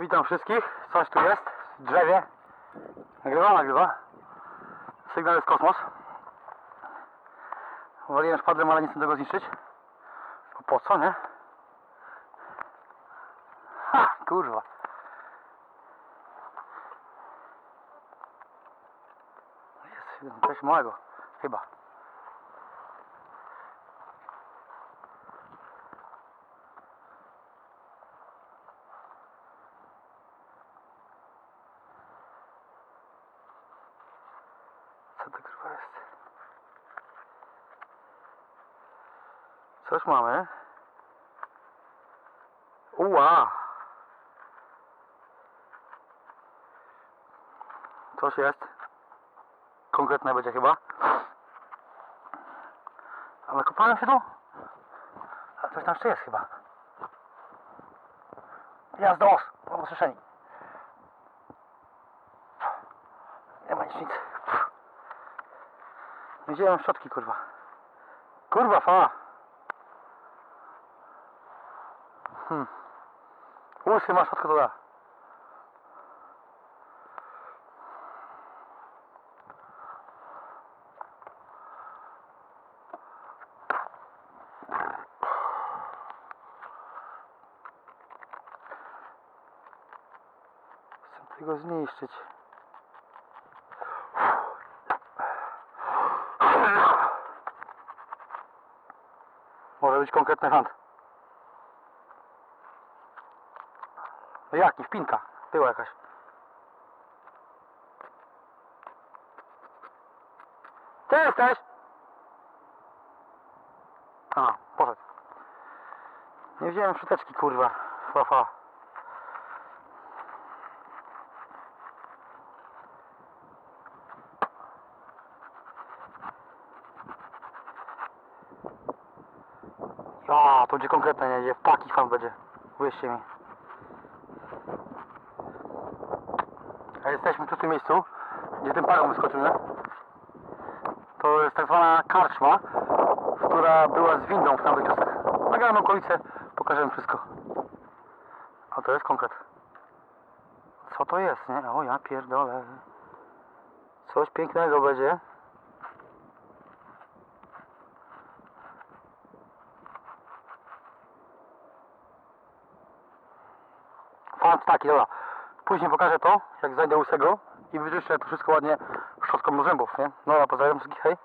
Witam wszystkich. Coś tu jest w drzewie. Nagrywa, nagrywa. Sygnał jest kosmos. Waliłem szpadlem, ale nie chcę tego zniszczyć. Bo po co, nie? Ha, kurwa. Jest coś małego, chyba. Co to kurwa jest? Coś mamy. Uła! Coś jest. Konkretne będzie chyba. Ale kopałem się tu. A coś tam jeszcze jest chyba. Jazdos! Mam usłyszeni. Nie ma nic, nic. Nie wziąłem szczotki, kurwa. Kurwa, fa! Hmm. Łysy ma szczotkę, to da. Chcę tego zniszczyć. Być konkretny hand. No jaki? Wpinka. Była jakaś. Gdzie jesteś? A, poszedł. Nie wziąłem szczoteczki, kurwa. Fa, Ja, to będzie konkretne, nie będzie. Taki fan będzie. Uwierzcie mi. A jesteśmy tu w tym miejscu, gdzie ten paragon wyskoczył, nie? To jest tak zwana karczma, która była z windą w tamtych czasach. Nagrałem okolice, pokażę wszystko. A to jest konkret. Co to jest, nie? O ja pierdolę. Coś pięknego będzie. Fant taki, dobra. Później pokażę to, jak znajdę łysego i wyczyszczę to wszystko ładnie szczotką do zębów, nie? Dobra, pozdrawiam wszystkich, hej.